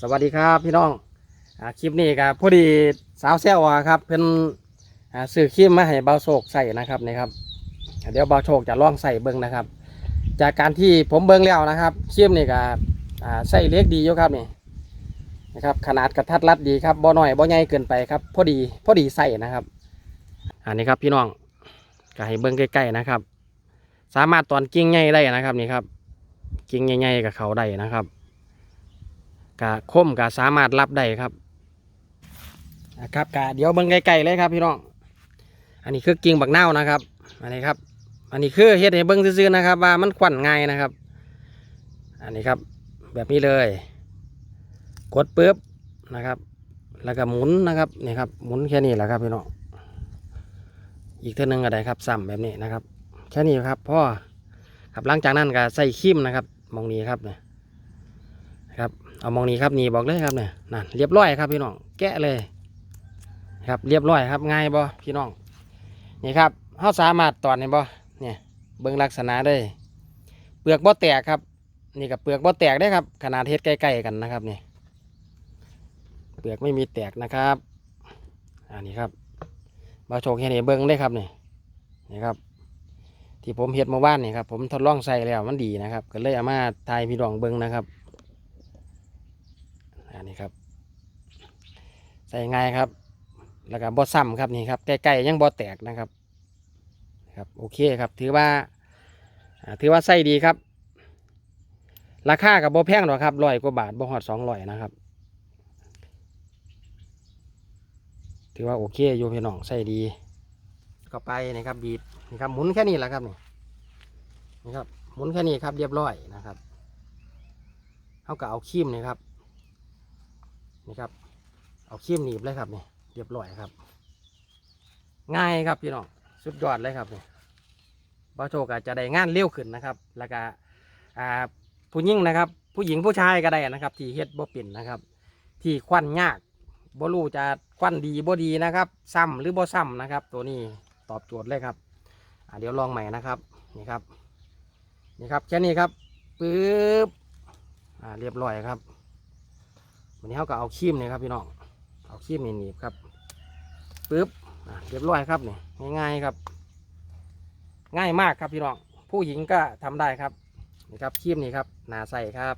สวัสดีครับพี่น้องอาคลิปนี้ก็พอดีสาวแซวอะครับเพิ่นอ่าซื้อครีมมาให้เบาโศกใส่นะครับนี่ครับเดี๋ยวเบาโศกจะลองใส่เบิ้งนะครับ จากการที่ผมเบิ้งแล้วนะครับครีมนี่ก็อ่าใส่เล็กดีอยู่ครับนี่นะครับขนาดกระทัดรัดดีครับบ่น้อยบ่ใหญ่เกินไปครับพอดีพอดีใส่นะครับอันนี้ครับพี่น้องก็ให้เบิ้งใกล้ๆนะครับ สามารถตอนกิ้งใหญ่ได้นะครับนี่ครับกิ้งใหญ่ๆกับเขาได้นะครับ กะคมกะสามารถรับได้ครับนะครับกะเดี๋ยวเบิ่งไกลๆเลยครับพี่น้องอันนี้คือกิ่งบักเน่านะครับอันนี้ครับ อันนี้คือเฮ็ดให้เบิ่งซื่อๆนะครับ ว่ามันควันง่ายนะครับ อันนี้ครับแบบนี้เลย กดปุ๊บนะครับ แล้วก็หมุนนะครับนี่ครับหมุนแค่นี้แหละครับพี่น้องอีกเท่านึงก็ได้ครับซ้ำแบบนี้นะครับแค่นี้ครับพ่อครับหลังจากนั้นก็ใส่ครีมนะครับมองนี้ครับเนี่ย ครับเอามองนี้ครับนี่บอกเลยครับเนี่ยนั่นเรียบร้อยครับพี่น้องแกะเลย ครับเรียบร้อยครับง่ายบ่พี่น้องนี่ครับเขาสามารถตอนนี่บ่เนี่ยเบิ่งลักษณะเลยเปลือกบ่แตกครับ นี่กับเปลือกบ่แตกได้ครับ ขนาดเฮ็ดใกล้ๆกันนะครับนี่เปลือกไม่มีแตกนะครับอันนี้ครับมาโชว์แค่นี้เบิ่งได้ครับนี่นี่ครับ ที่ผมเฮ็ดเมื่อวานนี่ครับผมทดลองใส่แล้วมันดีนะครับ ก็เลยเอามาทายพี่น้องเบิ่งนะครับ อันนี้ครับ ใส่ง่ายครับ แล้วก็บ่ซ้ำครับนี่ครับใกล้ๆยังบ่แตกนะครับครับโอเคครับถือว่าถือว่าใส่ดีครับ ราคากับบ่แพงหรอกครับร้อยกว่าบาทบ่ฮอดสองร้อยนะครับ ถือว่าโอเคอยู่พี่น้องใส่ดีก็ไปนี่ครับบีบนี่ครับหมุนแค่นี้แหละครับนี่นี่ครับหมุนแค่นี้ครับเรียบร้อยนะครับเขาก็เอาคีมนี่ครับ นี่ครับ เอาครีมหนีบเลยครับนี่เรียบร้อยครับ ง่ายครับพี่น้องสุดยอดเลยครับนี่บาโชกอาจะได้งานเร็วขึ้นนะครับ แล้วก็ผู้หญิงนะครับ ผู้หญิงผู้ชายก็ได้นะครับ ที่เฮ็ดบ่เป็นนะครับ ที่ควันยากบ่รู้จะควันดีบ่ดีนะครับ ซ้ำหรือบ่ซ้ำนะครับ ตัวนี้ตอบโจทย์เลยครับเดี๋ยวลองใหม่นะครับนี่ครับนี่ครับแค่นี้ครับปึ๊บเรียบร้อยครับ วันนี้เขาก็เอาครีมนี่ครับพี่น้อง เอาครีมนี่หนีบครับปึ๊บเรียบร้อยครับนี่ง่ายๆครับ ง่ายมากครับพี่น้อง ผู้หญิงก็ทำได้ครับนี่ครับครีมนี่ครับหนาใส่ครับ